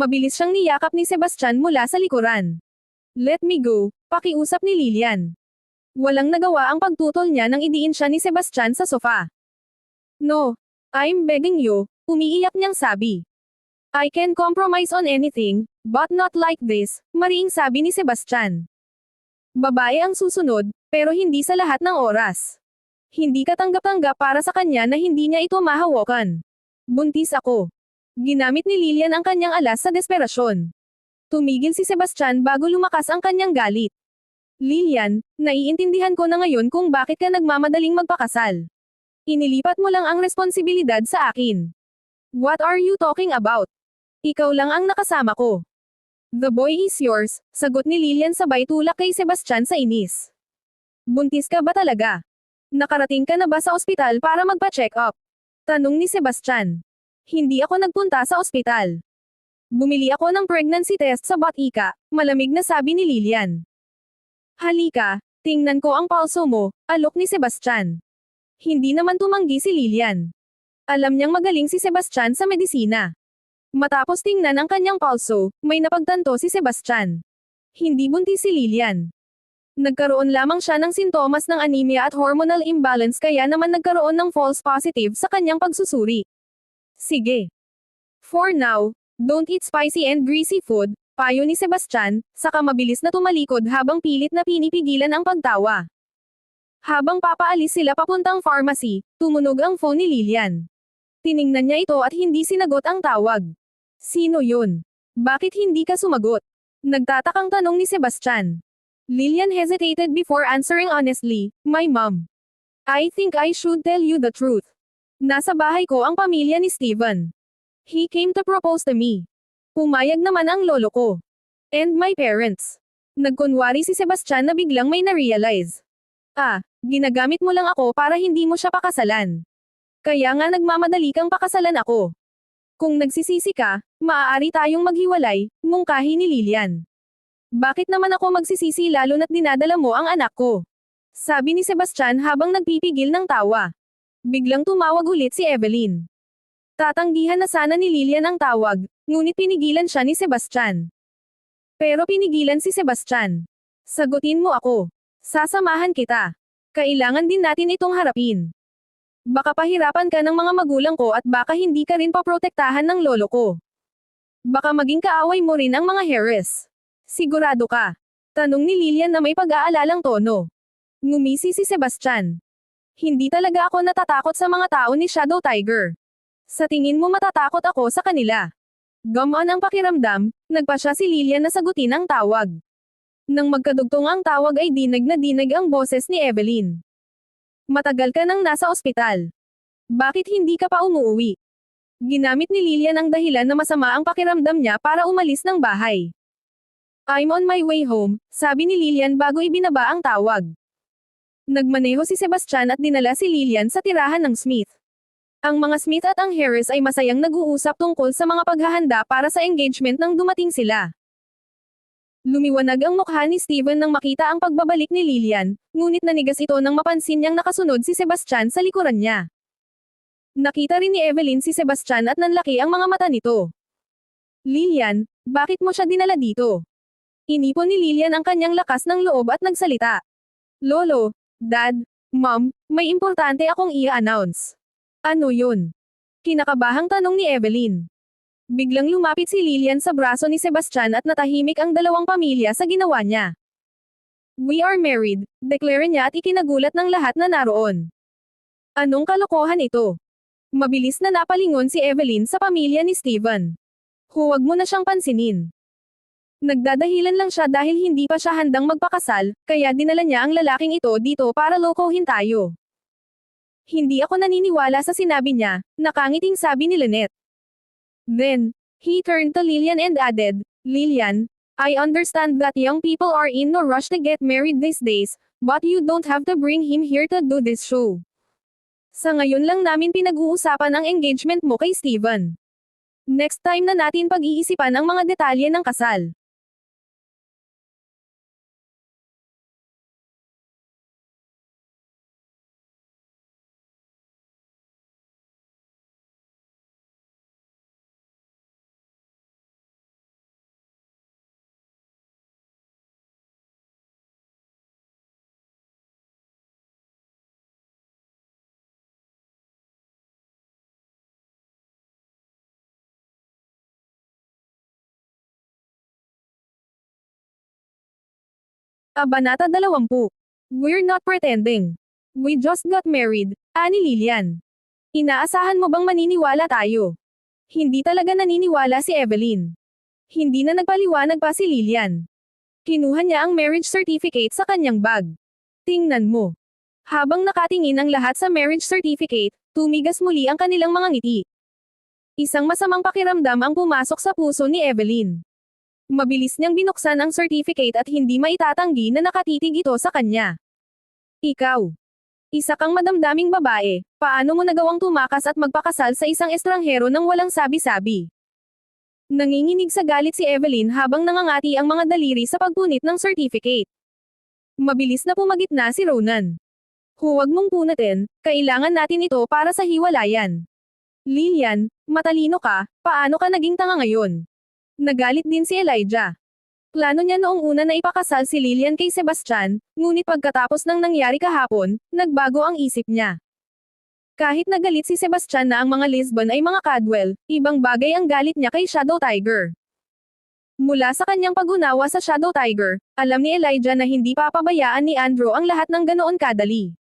Mabilis siyang niyakap ni Sebastian mula sa likuran. Let me go, pakiusap ni Lilian. Walang nagawa ang pagtutol niya nang idiin siya ni Sebastian sa sofa. No, I'm begging you, umiiyak niyang sabi. I can compromise on anything, but not like this, mariing sabi ni Sebastian. Babae ang susunod, pero hindi sa lahat ng oras. Hindi katanggap-tanggap para sa kanya na hindi niya ito mahawakan. Buntis ako. Ginamit ni Lilian ang kanyang alas sa desperasyon. Tumigil si Sebastian bago lumakas ang kanyang galit. Lilian, naiintindihan ko na ngayon kung bakit ka nagmamadaling magpakasal. Inilipat mo lang ang responsibilidad sa akin. What are you talking about? Ikaw lang ang nakasama ko. The boy is yours, sagot ni Lilian sabay tulak kay Sebastian sa inis. Buntis ka ba talaga? Nakarating ka na ba sa ospital para magpa-check up? Tanong ni Sebastian. Hindi ako nagpunta sa ospital. Bumili ako ng pregnancy test sa Batika, malamig na sabi ni Lilian. Halika, tingnan ko ang palso mo, alok ni Sebastian. Hindi naman tumanggi si Lilian. Alam niyang magaling si Sebastian sa medisina. Matapos tingnan ang kanyang palso, may napagtanto si Sebastian. Hindi buntis si Lilian. Nagkaroon lamang siya ng sintomas ng anemia at hormonal imbalance kaya naman nagkaroon ng false positive sa kanyang pagsusuri. Sige. For now, don't eat spicy and greasy food, payo ni Sebastian, saka mabilis na tumalikod habang pilit na pinipigilan ang pagtawa. Habang papaalis sila papuntang pharmacy, tumunog ang phone ni Lilian. Tiningnan niya ito at hindi sinagot ang tawag. Sino yun? Bakit hindi ka sumagot? Nagtatakang tanong ni Sebastian. Lilian hesitated before answering honestly, My mom. I think I should tell you the truth. Nasa bahay ko ang pamilya ni Steven. He came to propose to me. Pumayag naman ang lolo ko. And my parents. Nagkunwari si Sebastian na biglang may na-realize. Ah, ginagamit mo lang ako para hindi mo siya pakasalan. Kaya nga nagmamadali kang pakasalan ako. Kung nagsisisi ka, maaari tayong maghiwalay, mungkahi ni Lilian. Bakit naman ako magsisisi lalo na't dinadala mo ang anak ko? Sabi ni Sebastian habang nagpipigil ng tawa. Biglang tumawag ulit si Evelyn. Tatanggihan na sana ni Lilian ang tawag, ngunit pinigilan siya ni Sebastian. Pero pinigilan si Sebastian. Sagutin mo ako. Sasamahan kita. Kailangan din natin itong harapin. Baka pahirapan ka ng mga magulang ko at baka hindi ka rin paprotektahan ng lolo ko. Baka maging kaaway mo rin ang mga Harris. Sigurado ka. Tanong ni Lilian na may pag-aalalang tono. Ngumisi si Sebastian. Hindi talaga ako natatakot sa mga tao ni Shadow Tiger. Sa tingin mo matatakot ako sa kanila. Gamaan ang pakiramdam, nagpa siya si Lilian na sagutin ang tawag. Nang magkadugtong ang tawag ay dinag na dinag ang boses ni Evelyn. Matagal ka nang nasa ospital. Bakit hindi ka pa umuwi? Ginamit ni Lilian ang dahilan na masama ang pakiramdam niya para umalis ng bahay. I'm on my way home, sabi ni Lilian bago ibinaba ang tawag. Nagmaneho si Sebastian at dinala si Lilian sa tirahan ng Smith. Ang mga Smith at ang Harris ay masayang nag-uusap tungkol sa mga paghahanda para sa engagement nang dumating sila. Lumiwanag ang mukha ni Steven nang makita ang pagbabalik ni Lilian, ngunit nanigas ito nang mapansin niyang nakasunod si Sebastian sa likuran niya. Nakita rin ni Evelyn si Sebastian at nanlaki ang mga mata nito. Lilian, bakit mo siya dinala dito? Inipon ni Lilian ang kanyang lakas ng loob at nagsalita. Lolo, Dad, Mom, may importante akong i-announce. Ano yun? Kinakabahang tanong ni Evelyn. Biglang lumapit si Lilian sa braso ni Sebastian at natahimik ang dalawang pamilya sa ginawa niya. We are married, deklara niya at ikinagulat ng lahat na naroon. Anong kalokohan ito? Mabilis na napalingon si Evelyn sa pamilya ni Steven. Huwag mo na siyang pansinin. Nagdadahilan lang siya dahil hindi pa siya handang magpakasal, kaya dinala niya ang lalaking ito dito para lokohin tayo. Hindi ako naniniwala sa sinabi niya, nakangiting sabi ni Lynette. Then, he turned to Lillian and added, Lillian, I understand that young people are in no rush to get married these days, but you don't have to bring him here to do this show. Sa ngayon lang namin pinag-uusapan ang engagement mo kay Steven. Next time na natin pag-iisipan ang mga detalye ng kasal. Abanata 20. We're not pretending. We just got married, ani Lilian. Inaasahan mo bang maniniwala tayo? Hindi talaga naniniwala si Evelyn. Hindi na nagpaliwanag pa si Lilian. Kinuha niya ang marriage certificate sa kanyang bag. Tingnan mo. Habang nakatingin ang lahat sa marriage certificate, tumigas muli ang kanilang mga ngiti. Isang masamang pakiramdam ang pumasok sa puso ni Evelyn. Mabilis niyang binuksan ang certificate at hindi maitatanggi na nakatitig ito sa kanya. Ikaw. Isa kang madamdaming babae, paano mo nagawang tumakas at magpakasal sa isang estranghero nang walang sabi-sabi? Nanginginig sa galit si Evelyn habang nangangati ang mga daliri sa pagpunit ng certificate. Mabilis na pumagitna si Ronan. Huwag mong punatin, kailangan natin ito para sa hiwalayan. Lilian, matalino ka, paano ka naging tanga ngayon? Nagalit din si Elijah. Plano niya noong una na ipakasal si Lilian kay Sebastian, ngunit pagkatapos ng nangyari kahapon, nagbago ang isip niya. Kahit nagalit si Sebastian na ang mga Lisbon ay mga Cadwell, ibang bagay ang galit niya kay Shadow Tiger. Mula sa kanyang pagunawa sa Shadow Tiger, alam ni Elijah na hindi papabayaan ni Andrew ang lahat ng ganoon kadali.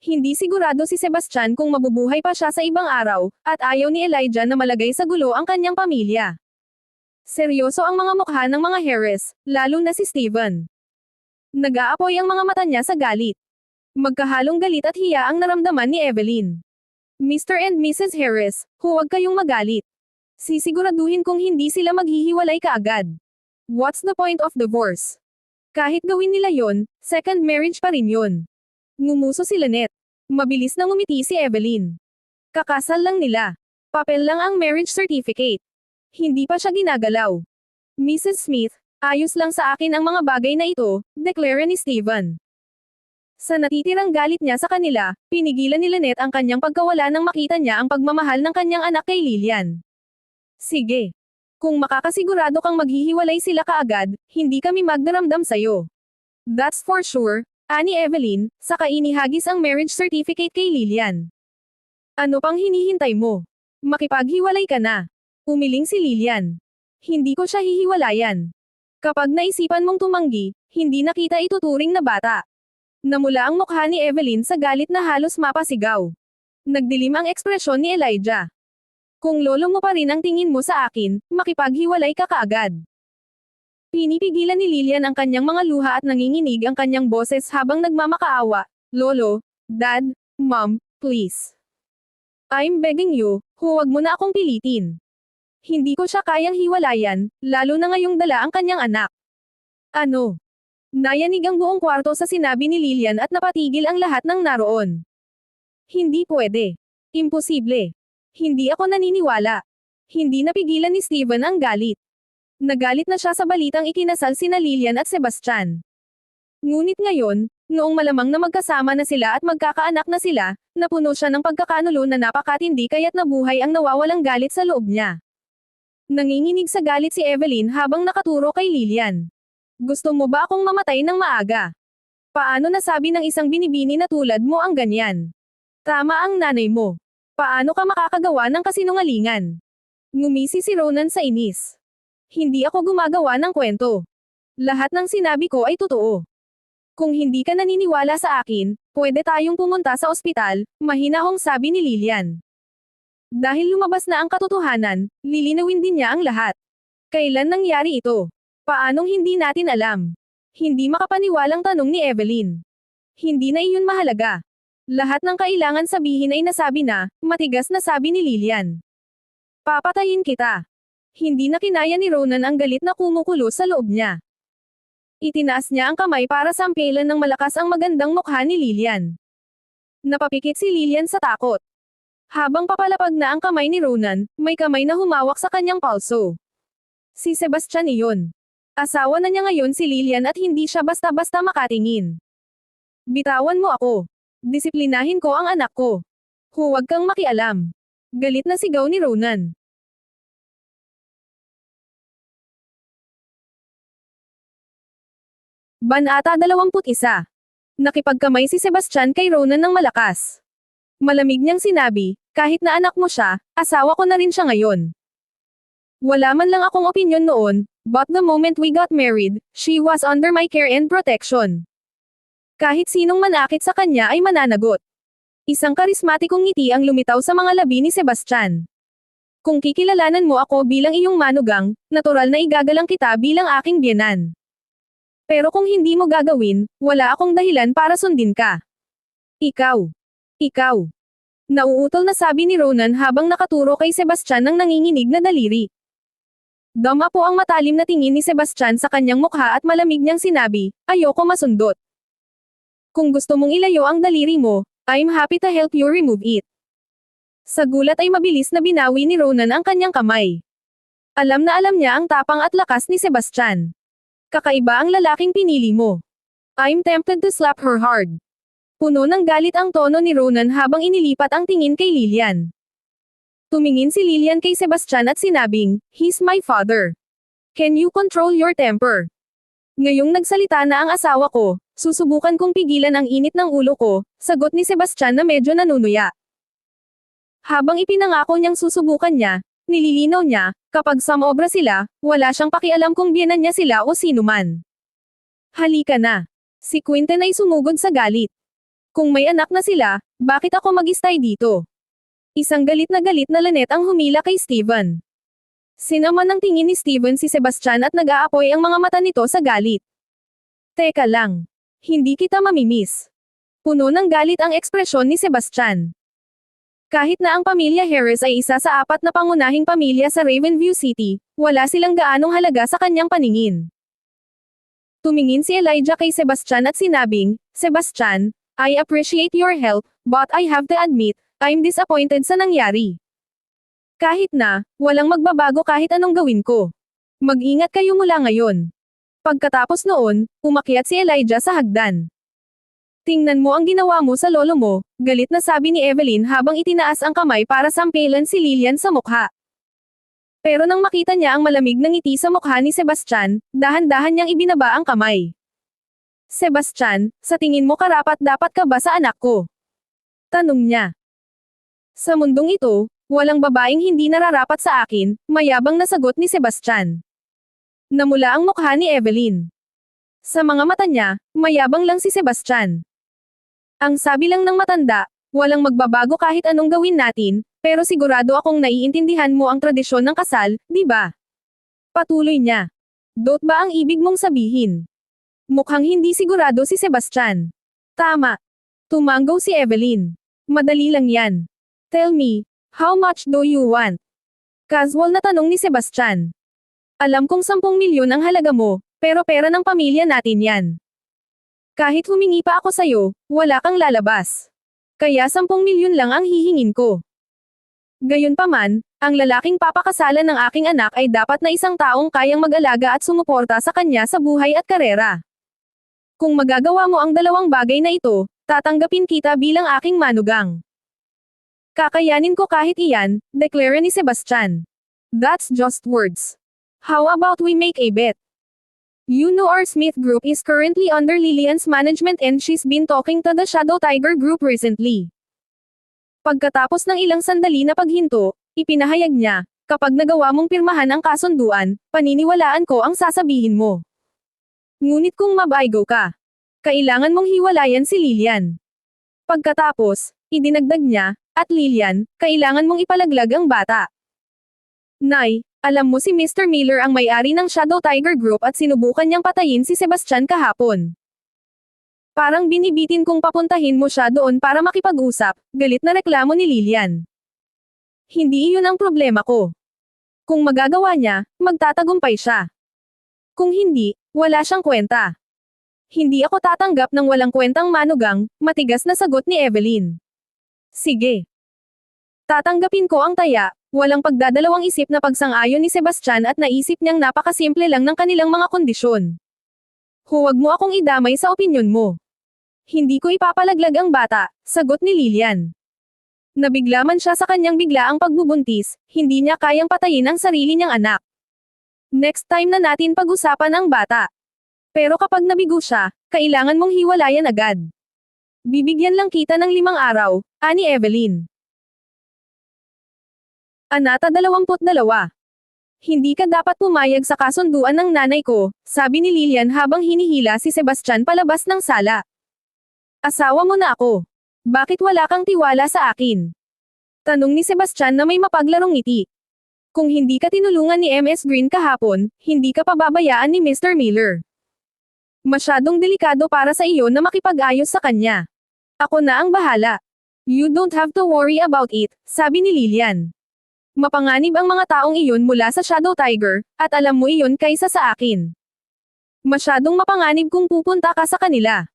Hindi sigurado si Sebastian kung mabubuhay pa siya sa ibang araw, at ayaw ni Elijah na malagay sa gulo ang kanyang pamilya. Seryoso ang mga mukha ng mga Harris, lalo na si Steven. Nag-aapoy ang mga mata niya sa galit. Magkahalong galit at hiya ang naramdaman ni Evelyn. Mr. and Mrs. Harris, huwag kayong magalit. Sisiguraduhin kong hindi sila maghihiwalay kaagad. What's the point of divorce? Kahit gawin nila yon, second marriage pa rin yon. Ngumuso si Lynette. Mabilis na ngumiti si Evelyn. Kakasal lang nila. Papel lang ang marriage certificate. Hindi pa siya ginagalaw. Mrs. Smith, ayos lang sa akin ang mga bagay na ito, deklara ni Steven. Sa natitirang galit niya sa kanila, pinigilan ni Lynette ang kanyang pagkawala nang makita niya ang pagmamahal ng kanyang anak kay Lilian. Sige. Kung makakasigurado kang maghihiwalay sila kaagad, hindi kami magdaramdam sa'yo. That's for sure, ani Evelyn, saka inihagis ang marriage certificate kay Lilian. Ano pang hinihintay mo? Makipaghiwalay ka na. Umiling si Lilian. Hindi ko siya hihiwalayan. Kapag naisipan mong tumanggi, hindi na kita ituturing na bata. Namula ang mukha ni Evelyn sa galit na halos mapasigaw. Nagdilim ang ekspresyon ni Elijah. Kung lolo mo pa rin ang tingin mo sa akin, makipaghiwalay ka kaagad. Pinipigilan ni Lilian ang kanyang mga luha at nanginginig ang kanyang boses habang nagmamakaawa. Lolo, Dad, Mom, please. I'm begging you, huwag mo na akong pilitin. Hindi ko siya kayang hiwalayan, lalo na ngayong dala ang kanyang anak. Ano? Nayanig ang buong kwarto sa sinabi ni Lilian at napatigil ang lahat ng naroon. Hindi pwede. Imposible. Hindi ako naniniwala. Hindi napigilan ni Steven ang galit. Nagalit na siya sa balitang ikinasal sina Lilian at Sebastian. Ngunit ngayon, noong malamang na magkasama na sila at magkakaanak na sila, napuno siya ng pagkakanulo na napakatindi kaya't nabuhay ang nawawalang galit sa loob niya. Nanginginig sa galit si Evelyn habang nakaturo kay Lilian. Gusto mo ba akong mamatay ng maaga? Paano nasabi ng isang binibini na tulad mo ang ganyan? Tama ang nanay mo. Paano ka makakagawa ng kasinungalingan? Ngumisi si Ronan sa inis. Hindi ako gumagawa ng kwento. Lahat ng sinabi ko ay totoo. Kung hindi ka naniniwala sa akin, pwede tayong pumunta sa ospital, mahinahong sabi ni Lilian. Dahil lumabas na ang katotohanan, lilinawin din niya ang lahat. Kailan nangyari ito? Paanong hindi natin alam? Hindi makapaniwalang tanong ni Evelyn. Hindi na iyon mahalaga. Lahat ng kailangan sabihin ay nasabi na, matigas na sabi ni Lilian. Papatayin kita. Hindi na kinaya ni Ronan ang galit na kumukulo sa loob niya. Itinaas niya ang kamay para sampilan ng malakas ang magandang mukha ni Lilian. Napapikit si Lilian sa takot. Habang papalapag na ang kamay ni Ronan, may kamay na humawak sa kanyang palso. Si Sebastian iyon. Asawa na niya ngayon si Lilian at hindi siya basta-basta makatingin. Bitawan mo ako. Disiplinahin ko ang anak ko. Huwag kang makialam. Galit na sigaw ni Ronan. Banata 21. Nakipagkamay si Sebastian kay Ronan ng malakas. Malamig niyang sinabi, kahit na anak mo siya, asawa ko na rin siya ngayon. Wala man lang akong opinyon noon, But the moment we got married, she was under my care and protection. Kahit sinong manakit sa kanya ay mananagot. Isang karismatikong ngiti ang lumitaw sa mga labi ni Sebastian. Kung kikilalanan mo ako bilang iyong manugang, natural na igagalang kita bilang aking biyenan. Pero kung hindi mo gagawin, wala akong dahilan para sundin ka. Ikaw. Ikaw. Nauutol na sabi ni Ronan habang nakaturo kay Sebastian ng nanginginig na daliri. Dama po ang matalim na tingin ni Sebastian sa kanyang mukha at malamig niyang sinabi, ayoko masundot. Kung gusto mong ilayo ang daliri mo, I'm happy to help you remove it. Sa gulat ay mabilis na binawi ni Ronan ang kanyang kamay. Alam na alam niya ang tapang at lakas ni Sebastian. Kakaiba ang lalaking pinili mo. I'm tempted to slap her hard. Puno ng galit ang tono ni Ronan habang inilipat ang tingin kay Lilian. Tumingin si Lilian kay Sebastian at sinabing, He's my father. Can you control your temper? Ngayong nagsalita na ang asawa ko, susubukan kong pigilan ang init ng ulo ko, sagot ni Sebastian na medyo nanunuya. Habang ipinangako niyang susubukan niya, nililinaw niya, kapag samobra sila, wala siyang pakialam kung biyanan niya sila o sino man. Halika na. Si Quinten ay sumugod sa galit. Kung may anak na sila, bakit ako mag-stay dito? Isang galit na galit na lanet ang humila kay Steven. Sinaman ng tingin ni Steven si Sebastian at nag-aapoy ang mga mata nito sa galit. Teka lang. Hindi kita mamimiss. Puno ng galit ang ekspresyon ni Sebastian. Kahit na ang pamilya Harris ay isa sa apat na pangunahing pamilya sa Ravenview City, wala silang gaanong halaga sa kanyang paningin. Tumingin si Elijah kay Sebastian at sinabing, Sebastian, I appreciate your help, but I have to admit, I'm disappointed sa nangyari. Kahit na, walang magbabago kahit anong gawin ko. Mag-ingat kayo mula ngayon. Pagkatapos noon, umakyat si Elijah sa hagdan. Tingnan mo ang ginawa mo sa lolo mo, galit na sabi ni Evelyn habang itinaas ang kamay para sampilan si Lilian sa mukha. Pero nang makita niya ang malamig na ngiti sa mukha ni Sebastian, dahan-dahan niyang ibinaba ang kamay. Sebastian, sa tingin mo karapat dapat ka ba sa anak ko? Tanong niya. Sa mundong ito, walang babaeng hindi nararapat sa akin, mayabang na sagot ni Sebastian. Namula ang mukha ni Evelyn. Sa mga mata niya, mayabang lang si Sebastian. Ang sabi lang ng matanda, walang magbabago kahit anong gawin natin, pero sigurado akong naiintindihan mo ang tradisyon ng kasal, di ba? Patuloy niya. Dot ba ang ibig mong sabihin? Mukhang hindi sigurado si Sebastian. Tama. Tumanggaw si Evelyn. Madali lang yan. Tell me, how much do you want? Casual na tanong ni Sebastian. Alam kong 10 milyon ang halaga mo, pero pera ng pamilya natin yan. Kahit humingi pa ako sa'yo, wala kang lalabas. Kaya 10 milyon lang ang hihingin ko. Gayunpaman, ang lalaking papakasalan ng aking anak ay dapat na isang taong kayang mag-alaga at sumuporta sa kanya sa buhay at karera. Kung magagawa mo ang dalawang bagay na ito, tatanggapin kita bilang aking manugang. Kakayanin ko kahit iyan, deklara ni Sebastian. That's just words. How about we make a bet? You know our Smith Group is currently under Lillian's management and she's been talking to the Shadow Tiger Group recently. Pagkatapos ng ilang sandali na paghinto, ipinahayag niya, kapag nagawa mong pirmahan ang kasunduan, paniniwalaan ko ang sasabihin mo. Ngunit kung mabaigo ka, kailangan mong hiwalayan si Lilian. Pagkatapos, idinagdag niya, at Lilian, kailangan mong ipalaglag ang bata. Nay, alam mo si Mr. Miller ang may-ari ng Shadow Tiger Group at sinubukan niyang patayin si Sebastian kahapon. Parang binibitin kong papuntahin mo siya doon para makipag-usap, galit na reklamo ni Lilian. Hindi iyon ang problema ko. Kung magagawa niya, magtatagumpay siya. Kung hindi, wala siyang kwenta. Hindi ako tatanggap ng walang kwentang manugang, matigas na sagot ni Evelyn. Sige. Tatanggapin ko ang taya, walang pagdadalawang isip na pagsang-ayon ni Sebastian at naisip niyang napakasimple lang ng kanilang mga kondisyon. Huwag mo akong idamay sa opinyon mo. Hindi ko ipapalaglag ang bata, sagot ni Lilian. Nabigla man siya sa kanyang biglaang pagbubuntis, hindi niya kayang patayin ang sarili niyang anak. Next time na natin pag-usapan ang bata. Pero kapag nabigo siya, kailangan mong hiwalayan agad. Bibigyan lang kita ng limang araw, ani Evelyn. Anata 22. Hindi ka dapat pumayag sa kasunduan ng nanay ko, sabi ni Lilian habang hinihila si Sebastian palabas ng sala. Asawa mo na ako. Bakit wala kang tiwala sa akin? Tanong ni Sebastian na may mapaglarong ngiti. Kung hindi ka tinulungan ni MS Green kahapon, hindi ka pababayaan ni Mr. Miller. Masyadong delikado para sa iyo na makipag-ayos sa kanya. Ako na ang bahala. You don't have to worry about it, sabi ni Lilian. Mapanganib ang mga taong iyon mula sa Shadow Tiger, at alam mo iyon kaysa sa akin. Masyadong mapanganib kung pupunta ka sa kanila.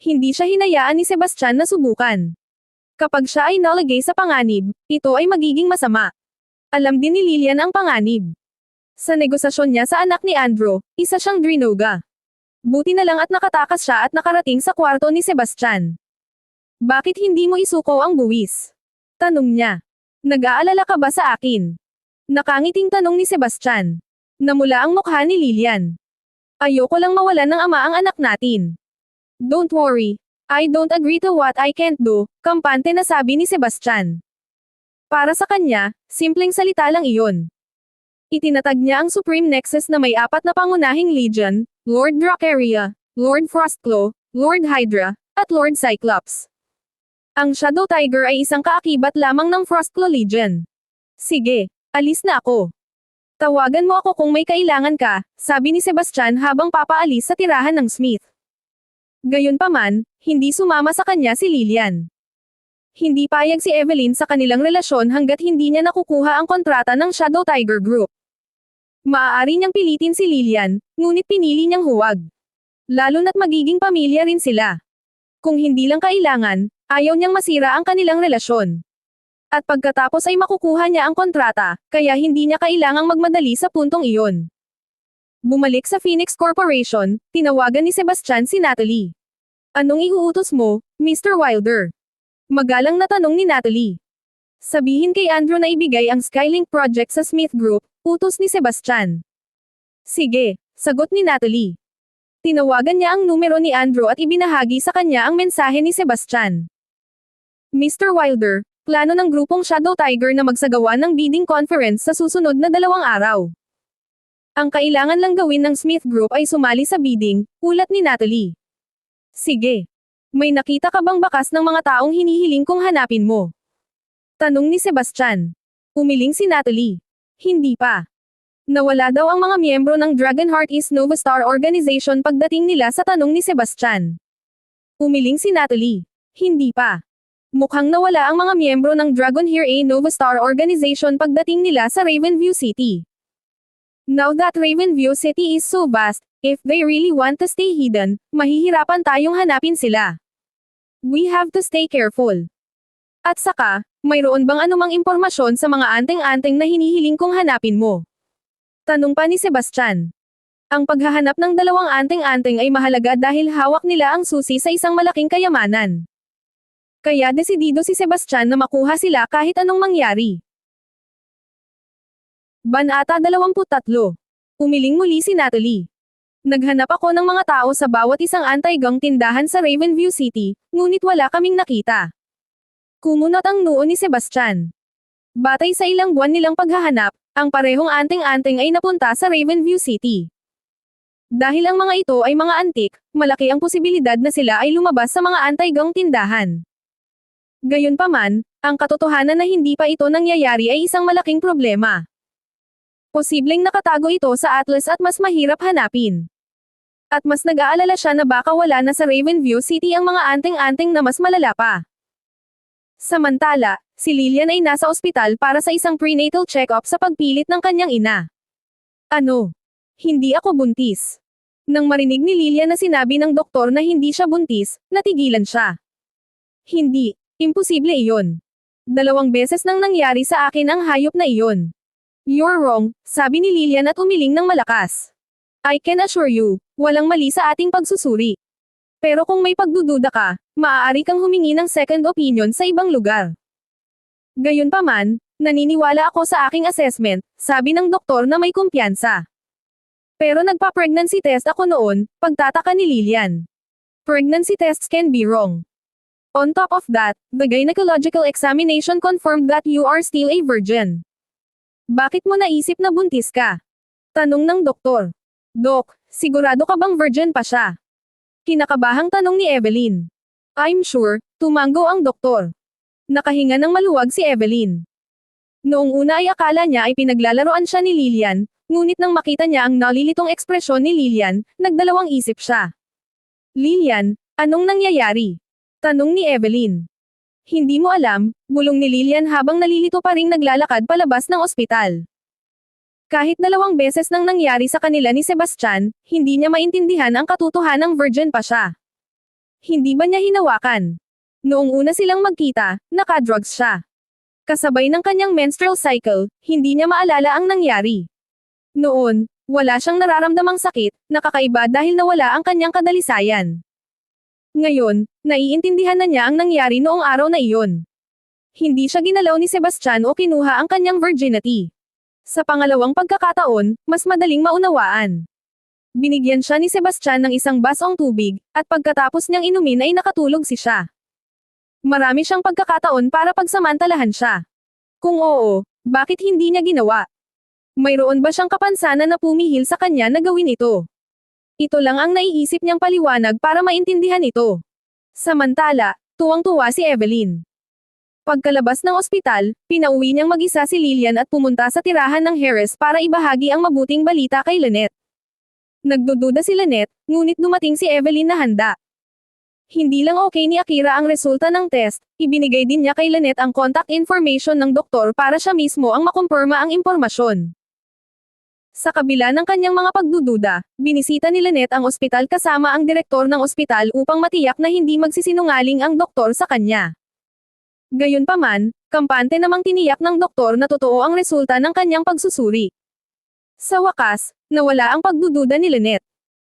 Hindi siya hinayaan ni Sebastian na subukan. Kapag siya ay nalagay sa panganib, ito ay magiging masama. Alam din ni Lilian ang panganib. Sa negosasyon niya sa anak ni Andrew, isa siyang Drinoga. Buti na lang at nakatakas siya at nakarating sa kwarto ni Sebastian. Bakit hindi mo isuko ang buwis? Tanong niya. Nag-aalala ka ba sa akin? Nakangiting tanong ni Sebastian. Namula ang mukha ni Lilian. Ayoko lang mawalan ng ama ang anak natin. Don't worry. I don't agree to what I can't do, kampante na sabi ni Sebastian. Para sa kanya, simpleng salita lang iyon. Itinatag niya ang Supreme Nexus na may apat na pangunahing legion, Lord Dracaria, Lord Frostclaw, Lord Hydra, at Lord Cyclops. Ang Shadow Tiger ay isang kaakibat lamang ng Frostclaw Legion. Sige, alis na ako. Tawagan mo ako kung may kailangan ka, sabi ni Sebastian habang papaalis sa tirahan ng Smith. Gayunpaman, hindi sumama sa kanya si Lilian. Hindi payag si Evelyn sa kanilang relasyon hanggat hindi niya nakukuha ang kontrata ng Shadow Tiger Group. Maaari niyang pilitin si Lilian, ngunit pinili niyang huwag. Lalo na't magiging pamilya rin sila. Kung hindi lang kailangan, ayaw niyang masira ang kanilang relasyon. At pagkatapos ay makukuha niya ang kontrata, kaya hindi niya kailangang magmadali sa puntong iyon. Bumalik sa Phoenix Corporation, tinawagan ni Sebastian si Natalie. Anong iuutos mo, Mr. Wilder? Magalang na tanong ni Natalie. Sabihin kay Andrew na ibigay ang Skylink project sa Smith Group, utos ni Sebastian. Sige, sagot ni Natalie. Tinawagan niya ang numero ni Andrew at ibinahagi sa kanya ang mensahe ni Sebastian. Mr. Wilder, plano ng grupong Shadow Tiger na magsagawa ng bidding conference sa susunod na dalawang araw. Ang kailangan lang gawin ng Smith Group ay sumali sa bidding, ulat ni Natalie. Sige. May nakita ka bang bakas ng mga taong hinihiling kong hanapin mo? Tanong ni Sebastian. Umiling si Natalie. Hindi pa. Nawala daw ang mga miyembro ng Dragonheart East Nova Star Organization pagdating nila sa tanong ni Sebastian. Umiling si Natalie. Hindi pa. Mukhang nawala ang mga miyembro ng Dragon Here A Nova Star Organization pagdating nila sa Ravenview City. Now that Ravenview City is so vast, if they really want to stay hidden, mahihirapan tayong hanapin sila. We have to stay careful. At saka, mayroon bang anumang impormasyon sa mga anteng-anteng na hinihiling kong hanapin mo? Tanong pa ni Sebastian. Ang paghahanap ng dalawang anteng-anteng ay mahalaga dahil hawak nila ang susi sa isang malaking kayamanan. Kaya desidido si Sebastian na makuha sila kahit anong mangyari. Banata 23. Umiling muli si Natalie. Naghanap ako ng mga tao sa bawat isang anti-gang tindahan sa Ravenview City, ngunit wala kaming nakita. Kumunot ang noo ni Sebastian. Batay sa ilang buwan nilang paghahanap, ang parehong anting-anting ay napunta sa Ravenview City. Dahil ang mga ito ay mga antik, malaki ang posibilidad na sila ay lumabas sa mga anti-gang tindahan. Gayunpaman, ang katotohanan na hindi pa ito nangyayari ay isang malaking problema. Posibleng nakatago ito sa Atlas at mas mahirap hanapin. At mas nag-aalala siya na baka wala na sa Ravenview City ang mga anting-anting na mas malala pa. Samantala, si Lilian ay nasa ospital para sa isang prenatal check-up sa pagpilit ng kanyang ina. Ano? Hindi ako buntis. Nang marinig ni Lilian na sinabi ng doktor na hindi siya buntis, natigilan siya. Hindi, imposible iyon. Dalawang beses nang nangyari sa akin ang hayop na iyon. You're wrong, sabi ni Lilian at umiling ng malakas. I can assure you, walang mali sa ating pagsusuri. Pero kung may pagdududa ka, maaari kang humingi ng second opinion sa ibang lugar. Gayunpaman, naniniwala ako sa aking assessment, sabi ng doktor na may kumpiyansa. Pero nagpa-pregnancy test ako noon, pagtataka ni Lilian. Pregnancy tests can be wrong. On top of that, the gynecological examination confirmed that you are still a virgin. Bakit mo naisip na buntis ka? Tanong ng doktor. Dok, sigurado ka bang virgin pa siya? Kinakabahang tanong ni Evelyn. I'm sure, tumango ang doktor. Nakahinga ng maluwag si Evelyn. Noong una ay akala niya ay pinaglalaroan siya ni Lilian, ngunit nang makita niya ang nalilitong ekspresyon ni Lilian, nagdalawang isip siya. Lilian, anong nangyayari? Tanong ni Evelyn. Hindi mo alam, bulong ni Lilian habang nalilito pa ring naglalakad palabas ng ospital. Kahit dalawang beses nang nangyari sa kanila ni Sebastian, hindi niya maintindihan ang katotohanang virgin pa siya. Hindi ba niya hinawakan? Noong una silang magkita, nakadrugs siya. Kasabay ng kanyang menstrual cycle, hindi niya maalala ang nangyari. Noon, wala siyang nararamdamang sakit, nakakaiba dahil nawala ang kanyang kadalisayan. Ngayon, naiintindihan na niya ang nangyari noong araw na iyon. Hindi siya ginalaw ni Sebastian o kinuha ang kanyang virginity. Sa pangalawang pagkakataon, mas madaling maunawaan. Binigyan siya ni Sebastian ng isang basong tubig, at pagkatapos niyang inumin ay nakatulog si siya. Marami siyang pagkakataon para pagsamantalahan siya. Kung oo, bakit hindi niya ginawa? Mayroon ba siyang kapansanan na pumihil sa kanya na gawin ito? Ito lang ang naiisip niyang paliwanag para maintindihan ito. Samantala, tuwang-tuwa si Evelyn. Pagkalabas ng ospital, pinauwi niyang mag-isa si Lillian at pumunta sa tirahan ng Harris para ibahagi ang mabuting balita kay Lynette. Nagdududa si Lynette, ngunit dumating si Evelyn na handa. Hindi lang okay ni Akira ang resulta ng test, ibinigay din niya kay Lynette ang contact information ng doktor para siya mismo ang makumpirma ang impormasyon. Sa kabila ng kanyang mga pagdududa, binisita ni Lynette ang ospital kasama ang direktor ng ospital upang matiyak na hindi magsisinungaling ang doktor sa kanya. Gayunpaman, kampante namang tiniyak ng doktor na totoo ang resulta ng kanyang pagsusuri. Sa wakas, nawala ang pagdududa ni Lynette.